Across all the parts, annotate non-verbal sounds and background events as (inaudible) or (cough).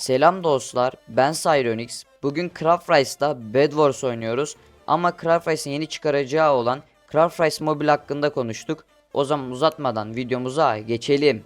Selam dostlar, ben Cyronix. Bugün Craft Rice'da Bed Wars oynuyoruz. Ama Craft yeni çıkaracağı olan Craft Rice Mobile hakkında konuştuk. O zaman uzatmadan videomuza geçelim.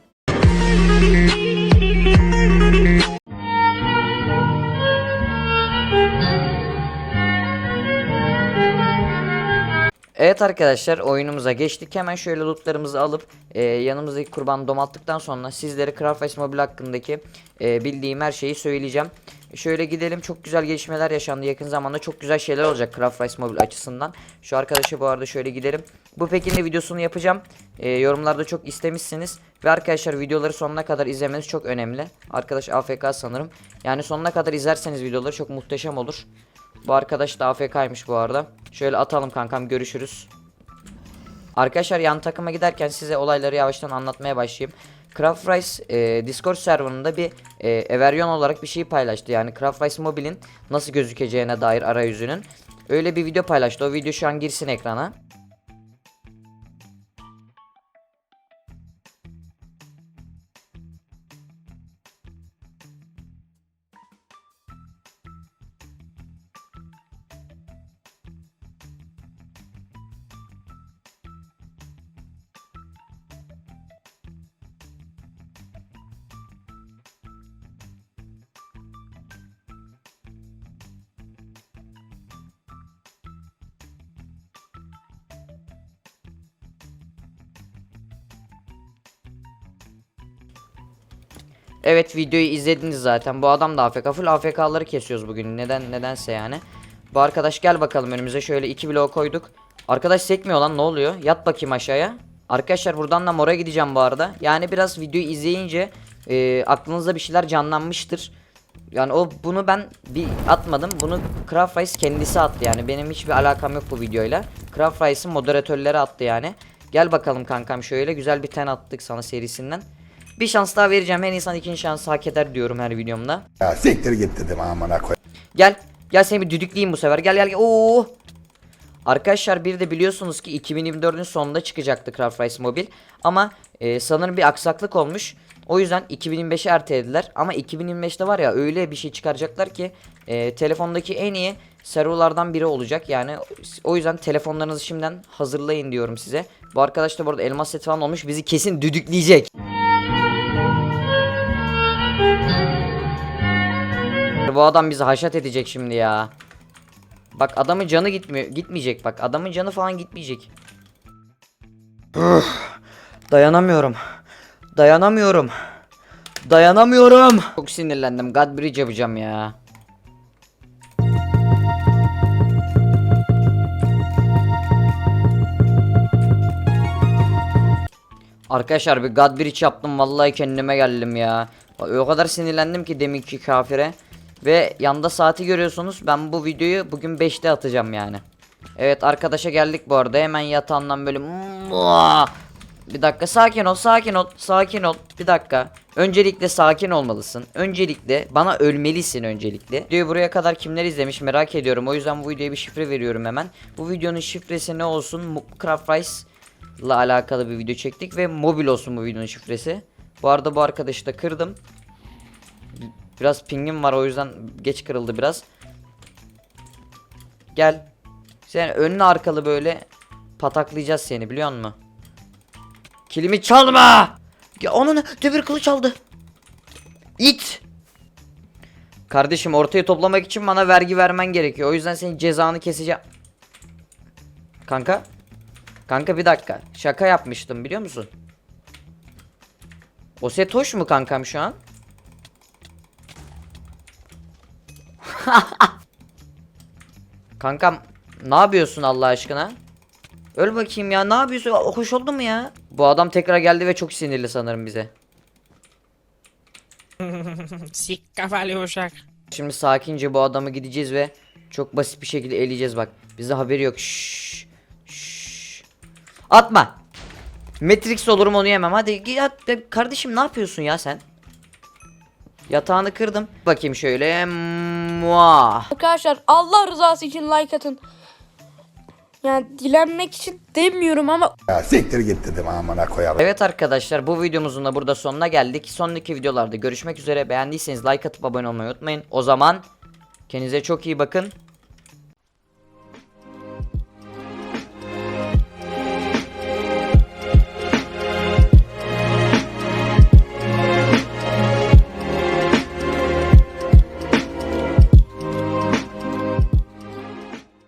Evet arkadaşlar oyunumuza geçtik. Hemen şöyle lootlarımızı alıp e, yanımızdaki kurbanı domalttıktan sonra sizlere Craft Mobile hakkındaki e, bildiğim her şeyi söyleyeceğim. Şöyle gidelim. Çok güzel gelişmeler yaşandı. Yakın zamanda çok güzel şeyler olacak Craft Mobile açısından. Şu arkadaşı bu arada şöyle gidelim. Bu pekin de videosunu yapacağım. E, yorumlarda çok istemişsiniz. Ve arkadaşlar videoları sonuna kadar izlemeniz çok önemli. Arkadaş AFK sanırım. Yani sonuna kadar izlerseniz videoları çok muhteşem olur. Bu arkadaş da AFK'ymış bu arada. Şöyle atalım kankam görüşürüz. Arkadaşlar yan takıma giderken size olayları yavaştan anlatmaya başlayayım. Craft Rice e, Discord serverında bir e, Everyon olarak bir şey paylaştı. Yani Craft Rice Mobile'in nasıl gözükeceğine dair arayüzünün. Öyle bir video paylaştı. O video şu an girsin ekrana. Evet videoyu izlediniz zaten. Bu adam da AFK. Full AFK'ları kesiyoruz bugün. Neden nedense yani. Bu arkadaş gel bakalım önümüze. Şöyle iki blok koyduk. Arkadaş sekmiyor lan ne oluyor? Yat bakayım aşağıya. Arkadaşlar buradan da mora gideceğim bu arada. Yani biraz videoyu izleyince e, aklınızda bir şeyler canlanmıştır. Yani o bunu ben bir atmadım. Bunu Craft kendisi attı yani. Benim hiçbir alakam yok bu videoyla. Craft moderatörleri attı yani. Gel bakalım kankam şöyle güzel bir ten attık sana serisinden. Bir şans daha vereceğim. Her insan ikinci şansı hak eder diyorum her videomda. Ya siktir git dedim amına koy. Gel. Gel seni bir düdükleyeyim bu sefer. Gel gel gel. Oo. Arkadaşlar bir de biliyorsunuz ki 2024'ün sonunda çıkacaktı Craft Rice Mobile. Ama e, sanırım bir aksaklık olmuş. O yüzden 2025'e ertelediler. Ama 2025'te var ya öyle bir şey çıkaracaklar ki e, telefondaki en iyi serverlardan biri olacak. Yani o yüzden telefonlarınızı şimdiden hazırlayın diyorum size. Bu arkadaş da bu arada elmas seti falan olmuş. Bizi kesin düdükleyecek. Bu adam bizi haşat edecek şimdi ya. Bak adamın canı gitmiyor. Gitmeyecek bak. Adamın canı falan gitmeyecek. Dayanamıyorum. Dayanamıyorum. Dayanamıyorum. Çok sinirlendim. God Bridge yapacağım ya. Arkadaşlar bir God Bridge yaptım. Vallahi kendime geldim ya. O kadar sinirlendim ki deminki kafire. Ve yanda saati görüyorsunuz. Ben bu videoyu bugün 5'te atacağım yani. Evet arkadaşa geldik bu arada. Hemen yatağından böyle! Bir dakika sakin ol sakin ol sakin ol. Bir dakika. Öncelikle sakin olmalısın. Öncelikle bana ölmelisin öncelikle. Videoyu buraya kadar kimler izlemiş merak ediyorum. O yüzden bu videoya bir şifre veriyorum hemen. Bu videonun şifresi ne olsun? Craft Rice ile alakalı bir video çektik Ve mobil olsun bu videonun şifresi. Bu arada bu arkadaşı da kırdım Biraz pingim var o yüzden geç kırıldı biraz Gel Sen önlü arkalı böyle Pataklayacağız seni biliyor musun? Kilimi çalma! Ya onun demir kılıç aldı. İt! Kardeşim ortaya toplamak için bana vergi vermen gerekiyor. O yüzden senin cezanı keseceğim. Kanka. Kanka bir dakika. Şaka yapmıştım biliyor musun? O set hoş mu kankam şu an? (laughs) kankam ne yapıyorsun Allah aşkına? Öl bakayım ya ne yapıyorsun? Hoş oldu mu ya? Bu adam tekrar geldi ve çok sinirli sanırım bize. (laughs) Sik kafalı uşak. Şimdi sakince bu adamı gideceğiz ve çok basit bir şekilde eleyeceğiz bak. Bize haberi yok. Şşş. Şşş. Atma. Matrix olurum onu yemem. Hadi git at. Kardeşim ne yapıyorsun ya sen? Yatağını kırdım. Bakayım şöyle. Muah. Arkadaşlar Allah rızası için like atın. Yani dilenmek için demiyorum ama Ya siktir git dedim amına koyarım. Evet arkadaşlar bu videomuzun da burada sonuna geldik. Sonraki videolarda görüşmek üzere. Beğendiyseniz like atıp abone olmayı unutmayın. O zaman kendinize çok iyi bakın.